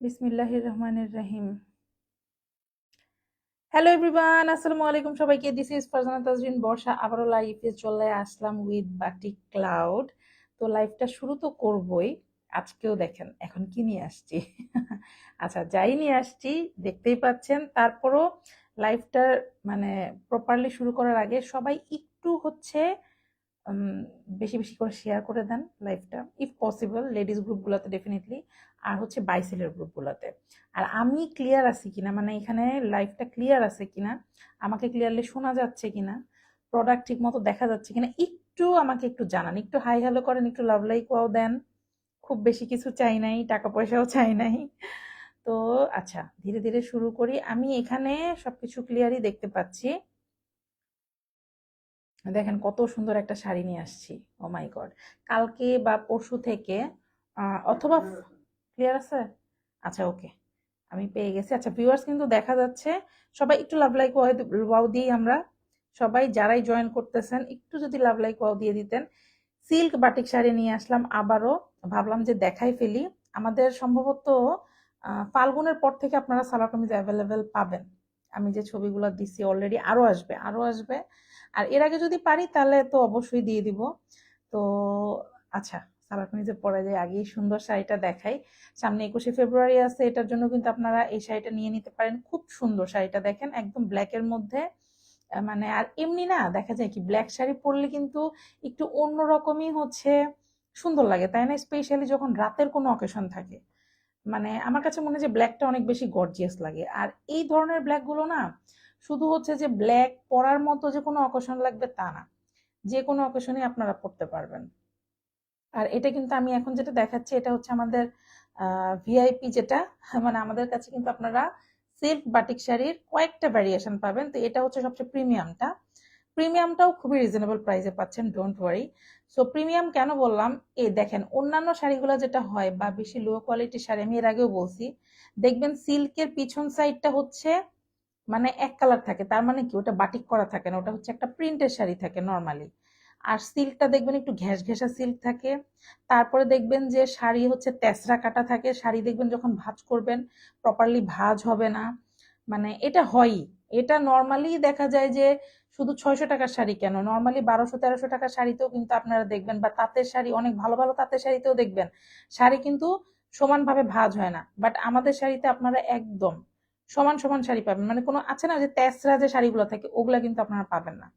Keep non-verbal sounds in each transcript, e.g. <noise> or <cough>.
বিসমিল্লাহির রহমানির রহিম। Hello everyone আসসালামু আলাইকুম সবাইকে। দিস ইজ ফারজানা তাজরিন বর্ষা আবারও লাইভে চলে আসলাম উইথ বাটিক ক্লাউড তো লাইভটা শুরু তো করবই, আজকেও দেখেন এখন কি নিয়ে আসছি? <laughs> আচ্ছা যাই নিয়ে আসছি, দেখতেই পাচ্ছেন, তারপরও লাইভটা মানে প্রপারলি শুরু করার আগে সবাই একটু হচ্ছে বেশি বেশি করে শেয়ার করে দেন লাইফটা ইফ পসিবল লেডিস গ্রুপগুলোতে ডেফিনেটলি আর হচ্ছে বাইসেলের গ্রুপগুলোতে আর আমি ক্লিয়ার আছি কিনা মানে এখানে লাইফটা ক্লিয়ার আছে কিনা, আমাকে ক্লিয়ারলি শোনা যাচ্ছে কিনা প্রোডাক্ট ঠিক মতো দেখা যাচ্ছে কিনা, একটু আমাকে একটু জানান একটু হাই হ্যালো করেন একটু লাভ লাইকও দেন। খুব বেশি কিছু চাই নাই টাকা পয়সাও চাই নাই। তো আচ্ছা ধীরে ধীরে শুরু করি। আমি এখানে সবকিছু ক্লিয়ারই দেখতে পাচ্ছি। দেখেন কত সুন্দর একটা শাড়ি নিয়ে আসছি ও মাই গড কালকে বা পরশু থেকে অথবা ক্লিয়ার আছে? আচ্ছা ওকে আমি পেয়ে গেছি। আচ্ছা ভিউয়ার্স কিন্তু দেখা যাচ্ছে সবাই একটু লাভ লাইক ওয়াও দিই আমরা। সবাই যারাই জয়েন করতেছেন, একটু যদি লাভ লাইক দিয়ে দিতেন সিল্ক বাটিক শাড়ি নিয়ে আসলাম, আবারও ভাবলাম যে দেখাই ফেলি। আমাদের সম্ভবত ফাল্গুনের পর থেকে আপনারা সালোয়ার কামিজ অ্যাভেলেবেল পাবেন। আমি যে ছবিগুলো দিছি অলরেডি আরও আসবে আরও আসবে। আর এর আগে যদি পারি, তাহলে তো অবশ্যই দিয়ে দিব। তো আচ্ছা সালোয়ার কামিজের পরে যে আগেই সুন্দর শাড়িটা দেখাই। সামনে একুশে ফেব্রুয়ারি আছে, এটার জন্য কিন্তু আপনারা এই শাড়িটা নিয়ে নিতে পারেন। খুব সুন্দর শাড়িটা দেখেন, একদম ব্ল্যাকের মধ্যে। মানে আর এমনি না, দেখা যায় কি ব্ল্যাক শাড়ি পরলে কিন্তু একটু অন্যরকমই হচ্ছে সুন্দর লাগে, তাই না? স্পেশালি যখন রাতের কোনো অকেশন থাকে। মানে আমার কাছে মনে হয় যে ব্ল্যাকটা অনেক বেশি গর্জিয়াস লাগে। আর এই ধরনের ব্ল্যাকগুলো না, শুধু হচ্ছে যে ব্ল্যাক পরার মতো যে কোনো অকেশন লাগবে তা না। যে কোনো অকেশনে আপনারা পড়তে পারবেন। আর এটা কিন্তু আমি এখন যেটা দেখাচ্ছি, এটা হচ্ছে আমাদের ভিআইপি যেটা মানে আমাদের কাছে কিন্তু আপনারা সিল্ক বাটিক শাড়ির কয়েকটা ভ্যারিয়েশন পাবেন। তো এটা হচ্ছে সবচেয়ে প্রিমিয়ামটা প্রিমিয়ামটাও খুবই রিজনেবল প্রাইসে পাচ্ছেন ডোন্ট ওয়ারি সো প্রিমিয়াম কেন বললাম? এই দেখেন, অন্যান্য শাড়িগুলো যেটা হয় বা বেশি লো কোয়ালিটির শাড়ি, আমি এর আগেও বলছি, দেখবেন সিল্কের পিছন সাইডটা হচ্ছে মানে এক কালার থাকে, তার মানে কি? ওটা বাটিক করা থাকে না, ওটা হচ্ছে একটা প্রিন্টের শাড়ি থাকে নর্মালি আর সিল্কটা দেখবেন একটু ঘেঁষ ঘেঁষা সিল্ক থাকে। তারপরে দেখবেন যে শাড়ি হচ্ছে তেসরা কাটা থাকে। শাড়ি দেখবেন যখন ভাজ করবেন প্রপারলি ভাঁজ হবে না। মানে এটা হয়ই এটা নর্মালি দেখা যায় যে শুধু ছয়শো টাকার শাড়ি কেন? নর্মালি বারোশো, তেরোশো টাকার শাড়িতেও কিন্তু আপনারা দেখবেন বা তাঁতের শাড়ি, অনেক ভালো ভালো তাঁতের শাড়িতেও দেখবেন, শাড়ি কিন্তু সমানভাবে ভাজ হয় না। বাট আমাদের শাড়িতে আপনারা একদম সমান সমান শাড়ি পাবেন। মানে কোনো আছে না যে তেসরা যে শাড়িগুলো থাকে, ওগুলা কিন্তু আপনারা পাবেন না।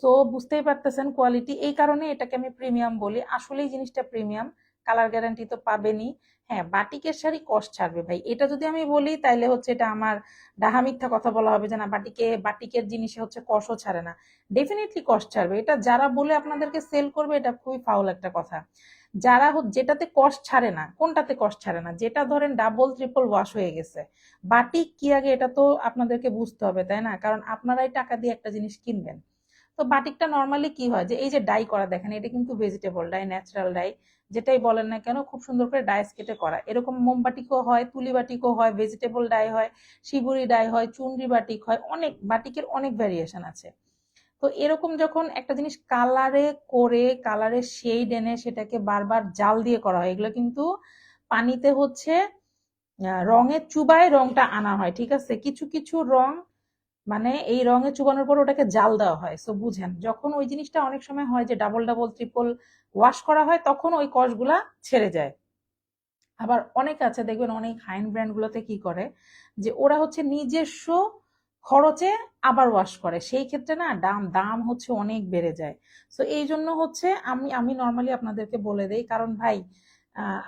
সো বুঝতেই পারতেছেন কোয়ালিটি এই কারণে এটাকে আমি প্রিমিয়াম বলি। আসলেই জিনিসটা প্রিমিয়াম কালার গ্যারান্টি তো পাবেনই। হ্যাঁ বাটিকের শাড়ি কষ্ট ছাড়বে ভাই। এটা যদি আমি বলি, তাইলে হচ্ছে এটা আমার ডাহা মিথ্যা কথা বলা হবে যে না, বাটিকে, বাটিকের জিনিসে হচ্ছে কষও ছাড়ে না। ডেফিনেটলি কষ্ট ছাড়বে। এটা যারা বলে আপনাদেরকে সেল করবে, এটা খুবই ফাউল একটা কথা। যারা যেটাতে কষ্ট ছাড়ে না, কোনটাতে কষ্ট ছাড়ে না, যেটা ধরেন ডাবল ট্রিপল ওয়াশ হয়ে গেছে। বাটিক কি আগে এটা তো আপনাদেরকে বুঝতে হবে, তাই না? কারণ আপনারাই টাকা দিয়ে একটা জিনিস কিনবেন। তো বাটিকটা নর্মালি কি হয়? যে এই যে ডাই করা দেখেন, এটা কিন্তু ভেজিটেবল ডাই ন্যাচারাল ডাই যেটাই বলেন না কেন, খুব সুন্দর করে ডাইস কেটে করা। এরকম মোমবাটিকও হয় তুলি বাটিকও হয় ভেজিটেবল ডাই হয়, শিবুরি ডাই হয়, চুনরি বাটিক হয়, অনেক, বাটিকের অনেক ভ্যারিয়েশন আছে। তো এরকম যখন একটা জিনিস কালারে করে কালারে শেড এনে সেটাকে বারবার জাল দিয়ে করা হয়, এগুলো কিন্তু পানিতে হচ্ছে রঙে চুবায় রংটা আনা হয়, ঠিক আছে? কিছু কিছু রং মানে এই রঙে চুবানোর পর ওটাকে জাল দেওয়া হয়। সো বুঝেন, যখন ওই জিনিসটা অনেক সময় হয় যে ডাবল ডাবল ট্রিপল ওয়াশ করা হয়, তখন ওই কষগুলা ছেড়ে যায়। আবার অনেক আছে, দেখবেন অনেক হাইন ব্র্যান্ডগুলোতে কি করে, যে ওরা হচ্ছে নিজস্ব খরচে আবার ওয়াশ করে। সেই ক্ষেত্রে না, দাম দাম হচ্ছে অনেক বেড়ে যায়। সো এই জন্য হচ্ছে আমি আমি নর্মালি আপনাদেরকে বলে দেই, কারণ ভাই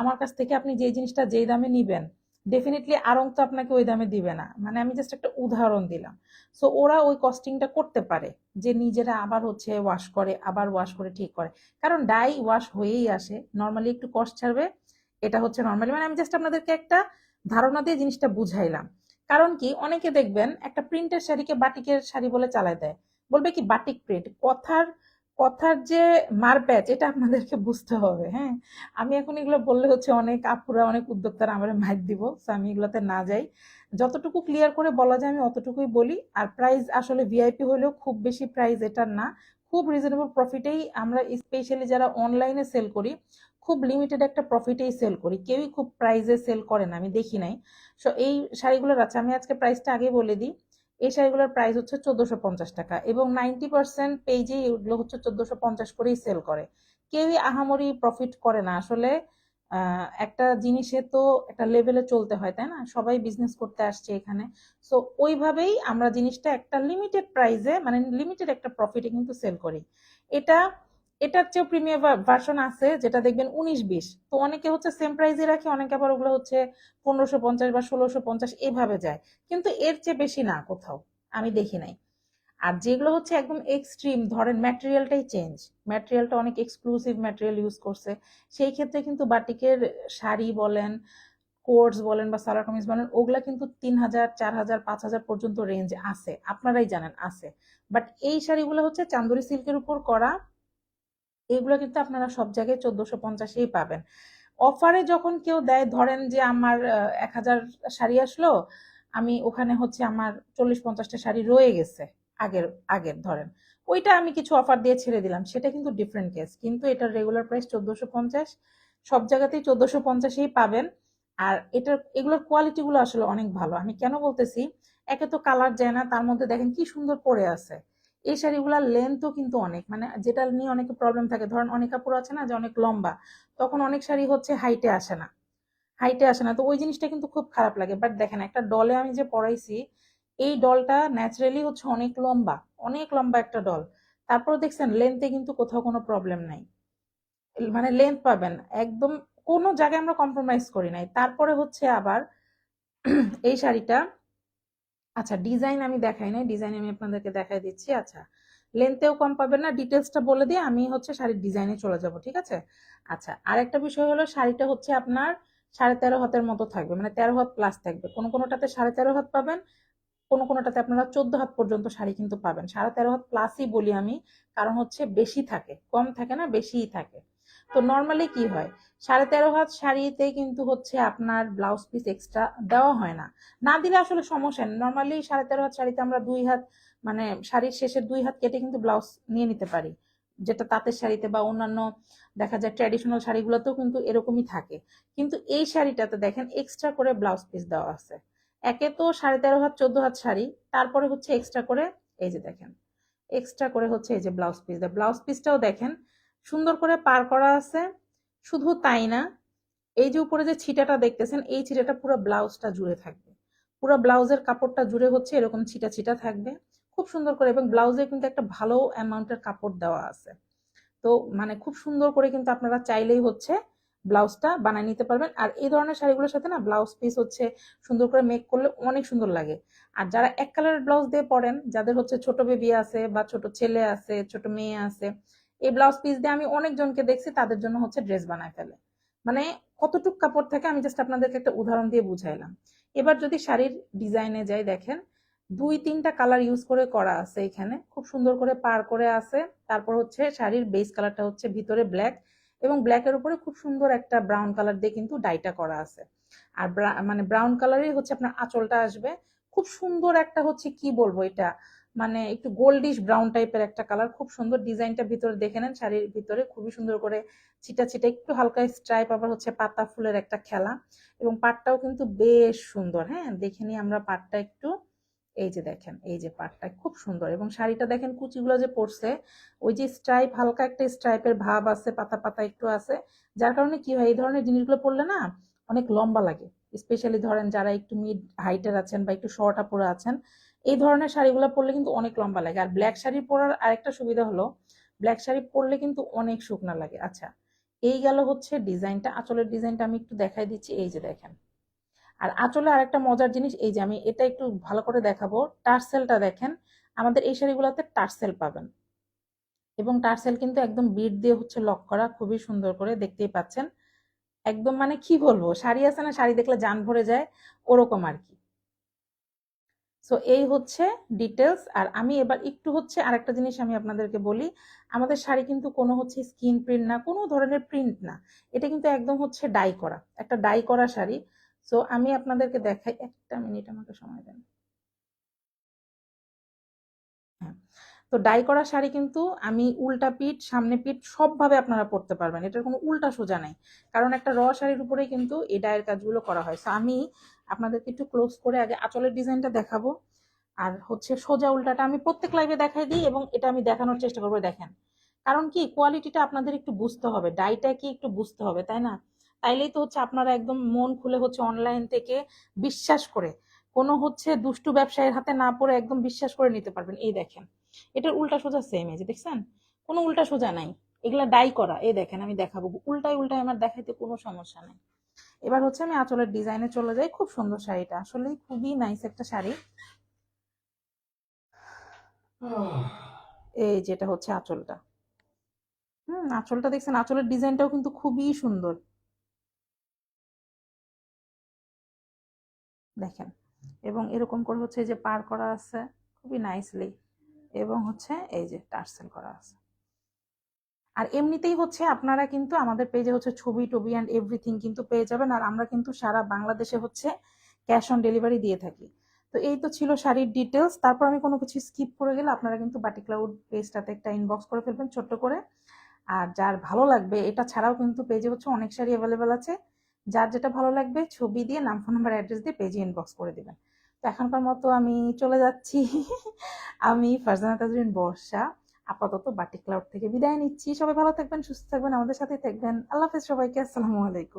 আমার কাছ থেকে আপনি যে জিনিসটা যেই দামে নিবেন ডেফিনেটলি আরং তো আপনাকে ওই দামে দিবে না। মানে আমি জাস্ট একটা উদাহরণ দিলাম। সো ওরা ওই কস্টিংটা করতে পারে যে নিজেরা আবার হচ্ছে ওয়াশ করে, আবার ওয়াশ করে ঠিক করে। কারণ ডাই ওয়াশ হয়েই আসে। নর্মালি একটু কষ্ট ছাড়বে। এটা হচ্ছে নর্মালি মানে আমি জাস্ট আপনাদেরকে একটা ধারণা দিয়ে জিনিসটা বুঝাইলাম। কারণ কি? অনেকে দেখবেন একটা প্রিন্টের শাড়িকে বাটিকের শাড়ি বলে চালায় দেয়। বলবে কি বাটিক প্রিন্ট কথার কথার যে মারপ্যাচ, এটা আপনাদেরকে বুঝতে হবে হ্যাঁ? আমি এখন এগুলো বললে হচ্ছে অনেক আপুরা, অনেক উদ্যোক্তারা আমার মাইক দিব সো আমি এগুলোতে না যাই। যতটুকু ক্লিয়ার করে বলা যায়, আমি অতটুকুই বলি। আর প্রাইস আসলে ভিআইপি হলেও খুব বেশি প্রাইস এটা না। খুব রিজনেবল প্রফিটেই আমরা স্পেশালি যারা অনলাইনে সেল করি, খুব লিমিটেড একটা প্রফিটেই সেল করি। কেউই খুব প্রাইসে সেল করে না, আমি দেখি নাই। সো এই শাড়িগুলোর আছে, আমি আজকে প্রাইসটা আগে বলে দিই। এই শাড়িগুলোর প্রাইস হচ্ছে চোদ্দোশো পঞ্চাশ টাকা এবং নাইনটি পার্সেন্ট পেজেই এগুলো হচ্ছে চোদ্দোশো পঞ্চাশ করেই সেল করে। কেউই আহামরি প্রফিট করে না। আসলে একটা জিনিসে তো একটা লেভেলে চলতে হয়, তাই না? সবাই বিজনেস করতে আসছে এখানে। সো ওইভাবেই আমরা জিনিসটা একটা লিমিটেড প্রাইসে মানে লিমিটেড একটা প্রফিটে কিন্তু সেল করি। এটা এটার চেয়েও প্রিমিয়াম ভার্সন আছে, যেটা দেখবেন উনিশ বিশ। তো অনেকে হচ্ছে সেম প্রাইসে রাখে, অনেকে আবার ওগুলো হচ্ছে পনেরোশো পঞ্চাশ বা ষোলোশো পঞ্চাশ এভাবে যায়। কিন্তু এর চেয়ে বেশি না কোথাও, আমি দেখি নাই। আর যেগুলো হচ্ছে একদম এক্সট্রিম ধরেন ম্যাটেরিয়ালটাই চেঞ্জ ম্যাটেরিয়ালটা অনেক এক্সক্লুসিভ ম্যাটেরিয়াল ইউজ করছে। সেই ক্ষেত্রে কিন্তু বাটিকের শাড়ি বলেন কোটস বলেন বা সালোয়ার কামিজ বলেন, ওগুলা কিন্তু তিন হাজার, চার হাজার, পাঁচ হাজার পর্যন্ত রেঞ্জ আছে। আপনারাই জানেন, আছে। বাট এই শাড়িগুলো হচ্ছে চান্দুরি সিল্কের উপর করা এগুলো কিন্তু আপনারা সব জায়গায় চোদ্দশো পঞ্চাশেই পাবেন। অফারে যখন কেউ দেয়, ধরেন যে আমার এক হাজার শাড়ি আসলো, আমি ওখানে হচ্ছে আমার চল্লিশ পঞ্চাশটা শাড়ি রয়ে গেছে, আগের আগের ধরেন। ওইটা আমি কিছু অফার দিয়ে ছেড়ে দিলাম, সেটা কিন্তু ডিফারেন্ট কেস কিন্তু এটার রেগুলার প্রাইস চোদ্দশো পঞ্চাশ, সব জায়গাতেই চোদ্দশো পঞ্চাশেই পাবেন। আর এটার, এগুলোর কোয়ালিটিগুলো আসলে অনেক ভালো। আমি কেন বলতেছি, একে তো কালার যায় না, তার মধ্যে দেখেন কি সুন্দর পরে আছে। এই শাড়িগুলোর লেন্থও কিন্তু অনেক। মানে যেটা নিয়ে অনেক প্রবলেম থাকে, ধরেন অনেক কাপড় আছে না যে অনেক লম্বা, তখন অনেক শাড়ি হচ্ছে হাইটে আসে না। হাইটে আসে না। তো ওই জিনিসটা কিন্তু খুব খারাপ লাগে। বাট দেখেন, একটা ডলে আমি যে পরাইছি, এই ডলটা ন্যাচারালি হচ্ছে অনেক লম্বা অনেক লম্বা একটা ডল তারপর দেখছেন লেন্থে কিন্তু কোথাও কোনো প্রবলেম নাই। মানে লেন্থ পাবেন একদম কোনো জায়গায় আমরা কম্প্রোমাইজ করি নাই। তারপরে হচ্ছে আবার এই শাড়িটা আচ্ছা ডিজাইন আমি দেখাই নাই ডিজাইন আমি আপনাদেরকে দেখাই দিচ্ছি। আচ্ছা লেন্থেও কম পাবেন না ডিটেলসটা বলে দিয়ে আমি হচ্ছে শাড়ির ডিজাইনে চলে যাব, ঠিক আছে? আচ্ছা আরেকটা বিষয় হলো শাড়িটা হচ্ছে আপনার সাড়ে তেরো হাতের মতো থাকবে মানে তেরো হাত প্লাস থাকবে। কোনো কোনোটাতে সাড়ে তেরো হাত পাবেন, কোনো কোনোটাতে আপনারা চোদ্দ হাত পর্যন্ত শাড়ি কিন্তু পাবেন। সাড়ে তেরো হাত প্লাসই বলি আমি, কারণ হচ্ছে বেশি থাকে, কম থাকে না, বেশিই থাকে। তো নর্মালি কি হয়? সাড়ে তেরো হাত শাড়িতে কিন্তু হচ্ছে আপনার ব্লাউজ পিস এক্সট্রা দেওয়া হয় না। না দিলে আসলে সমস্যা নেই। নর্মালি সাড়ে তেরো হাত শাড়িতে আমরা দুই হাত মানে শাড়ির শেষের দুই হাত কেটে কিন্তু ব্লাউজ নিয়ে নিতে পারি। যেটা তাঁতের শাড়িতে বা অন্যান্য দেখা যায় ট্র্যাডিশনাল শাড়িগুলোতেও কিন্তু এরকমই থাকে। কিন্তু এই শাড়িটাতে দেখেন এক্সট্রা করে ব্লাউজ পিস দেওয়া আছে। একে তো সাড়ে তেরো হাত, চোদ্দ হাত শাড়ি, তারপরে হচ্ছে এক্সট্রা করে এই যে দেখেন এক্সট্রা করে হচ্ছে এই যে ব্লাউজ পিস দেয় ব্লাউজ পিসটাও দেখেন সুন্দর করে পার করা আছে। শুধু তাই না, এই যে উপরে যে ছিটাটা দেখতেছেন, এই ছিটাটা পুরো ব্লাউজটা জুড়ে থাকবে। পুরো ব্লাউজের কাপড়টা জুড়ে হচ্ছে এরকম ছিটা ছিটা থাকবে। খুব সুন্দর করে, এবং ব্লাউজে কিন্তু একটা ভালো অ্যামাউন্টের কাপড় দেওয়া আছে। তো মানে খুব সুন্দর করে কিন্তু আপনারা চাইলেই হচ্ছে ব্লাউজটা বানিয়ে নিতে পারবেন। আর এই ধরনের শাড়িগুলোর সাথে না, ব্লাউজ পিস হচ্ছে সুন্দর করে মেক করলে অনেক সুন্দর লাগে। আর যারা এক কালারের ব্লাউজ দিয়ে পরেন, যাদের হচ্ছে ছোট বেবি আছে বা ছোট ছেলে আছে, ছোট মেয়ে আছে এই ব্লাউজ পিস দিয়ে আমি অনেকজনকে দেখছি, তাদের জন্য হচ্ছে ড্রেস বানায় ফেলে। মানে কতটুক কাপড় থাকে, আমি জাস্ট আপনাদেরকে একটা উদাহরণ দিয়ে বুঝাইলাম। এবার যদি শাড়ির ডিজাইনে যাই, দেখেন, দুই তিনটা কালার ইউজ করে করা আছে এখানে। খুব সুন্দর করে পার করে আছে। তারপর হচ্ছে শাড়ির বেস কালারটা হচ্ছে ভিতরে ব্ল্যাক এবং ব্ল্যাকের উপরে খুব সুন্দর একটা ব্রাউন কালার দিয়ে কিন্তু ডাইটা করা আছে। আর মানে ব্রাউন কালারই হচ্ছে আপনার আঁচলটা আসবে। খুব সুন্দর একটা হচ্ছে কি বলব এটা? মানে একটু গোল্ডিশ ব্রাউন টাইপের একটা কালার খুব সুন্দর ডিজাইনটা ভিতরে দেখে নেন, শাড়ির ভিতরে। খুবই সুন্দর করে ছিটা ছিটা একটু হালকা স্ট্রাইপ আবার হচ্ছে পাতা ফুলের একটা খেলা। এবং পাটটাও কিন্তু বেশ সুন্দর হ্যাঁ? দেখে নিই আমরা পাটটা একটু। এই যে দেখেন, এই যে পাটটা খুব সুন্দর। এবং শাড়িটা দেখেন কুচিগুলো যে পড়ছে ওই যে স্ট্রাইপ হালকা একটা স্ট্রাইপের ভাব আছে, পাতা পাতা একটু আছে। যার কারণে কি হয়, এই ধরনের জিনিসগুলো পরলে না অনেক লম্বা লাগে। স্পেশালি ধরেন যারা একটু মিড হাইটের আছেন বা একটু শর্ট পরে আছেন এই ধরনের শাড়িগুলো পরলে কিন্তু অনেক লম্বা লাগে। আর ব্ল্যাক শাড়ি পরার আরেকটা সুবিধা হলো ব্ল্যাক শাড়ি পরলে কিন্তু অনেক শুকনা লাগে। আচ্ছা এই গেল হচ্ছে ডিজাইনটা। আঁচলের ডিজাইনটা আমি একটু দেখাই দিচ্ছি, এই যে দেখেন। আর আঁচলে আরেকটা মজার জিনিস, এই যে আমি এটা একটু ভালো করে দেখাবো। টার্সেলটা দেখেন, আমাদের এই শাড়িগুলোতে টার্সেল পাবেন। এবং টার্সেল কিন্তু একদম বিট দিয়ে হচ্ছে লক করা, খুবই সুন্দর করে দেখতেই পাচ্ছেন। একদম মানে কি বলব, শাড়ি আছে না, শাড়ি দেখলে যান ভরে যায়, ওরকম আর কি। সো এই হচ্ছে ডিটেলস আর আমি এবার একটু হচ্ছে আরেকটা জিনিস আমি আপনাদেরকে বলি। আমাদের শাড়ি কিন্তু কোনো হচ্ছে স্কিন প্রিন্ট না, কোনো ধরনের প্রিন্ট না। এটা কিন্তু একদম হচ্ছে ডাই করা, একটা ডাই করা শাড়ি। সো আমি আপনাদেরকে দেখাই, একটা মিনিট আমাকে সময় দেন। হ্যাঁ। তো ডাই করা শাড়ি কিন্তু আমি উল্টা পিঠ, সামনে পিঠ সবভাবে আপনারা পরতে পারবেন। এটার কোনো উল্টা সোজা নাই। কারণ একটা র শাড়ির উপরেই কিন্তু এই ডায়ের কাজগুলো করা হয়। সো আমি আপনাদেরকে একটু ক্লোজ করে আগে আঁচলের ডিজাইনটা দেখাবো। আর হচ্ছে সোজা উল্টাটা আমি প্রত্যেক লাইভে দেখাই দিই এবং এটা আমি দেখানোর চেষ্টা করব। দেখেন, কারণ কি? কোয়ালিটিটা আপনাদের একটু বুঝতে হবে। ডাইটা কি একটু বুঝতে হবে, তাই না? তাইলেই তো হচ্ছে আপনারা একদম মন খুলে হচ্ছে অনলাইন থেকে বিশ্বাস করে। কোনো হচ্ছে দুষ্টু ব্যবসায়ীর হাতে না পড়ে একদম বিশ্বাস করে নিতে পারবেন। এই দেখেন এটার উল্টা সোজা সেম এই যে দেখছেন? কোনো উল্টা সোজা নাই। এগুলা ডাই করা। এই দেখেন আমি দেখাবো। উল্টাই উল্টাই আমার দেখাইতে কোনো সমস্যা নাই। এবার হচ্ছে আমি আঁচলের ডিজাইনে চলে যাই। খুব সুন্দর শাড়িটা। আসলে খুবই নাইস একটা শাড়ি। <sighs> এই যেটা হচ্ছে আঁচলটা। হুম আঁচলটা দেখছেন আঁচলের ডিজাইনটাও কিন্তু খুবই সুন্দর। দেখেন। এবং এরকম করে হচ্ছে এই যে পার করা আছে খুবই নাইসলি এবং হচ্ছে এই যে টার্সেল করা আছে। আর এমনিতেই হচ্ছে আপনারা কিন্তু আমাদের পেজে হচ্ছে ছবি, টবি অ্যান্ড এভরিথিং কিন্তু পেয়ে যাবেন। আর আমরা কিন্তু সারা বাংলাদেশে হচ্ছে ক্যাশ অন ডেলিভারি দিয়ে থাকি। তো এই তো ছিল শাড়ির ডিটেলস তারপর আমি কোনো কিছু স্কিপ করে গেলে আপনারা কিন্তু বাটি ক্লাউড পেজটাতে একটা ইনবক্স করে ফেলবেন ছোট্ট করে। আর যার ভালো লাগবে, এটা ছাড়াও কিন্তু পেজে হচ্ছে অনেক শাড়ি অ্যাভেলেবেল আছে। যার যেটা ভালো লাগবে, ছবি দিয়ে নাম ফোন নাম্বার অ্যাড্রেস দিয়ে পেজে ইনবক্স করে দিবেন। তো এখনকার মতো আমি চলে যাচ্ছি। আমি ফারজানা তাজরিন বর্ষা। আপাতত বাটি ক্লাউড থেকে বিদায় নিচ্ছি। সবাই ভালো থাকবেন, সুস্থ থাকবেন, আমাদের সাথে থাকবেন। আল্লাহ হাফেজ সবাইকে, আসসালামু আলাইকুম।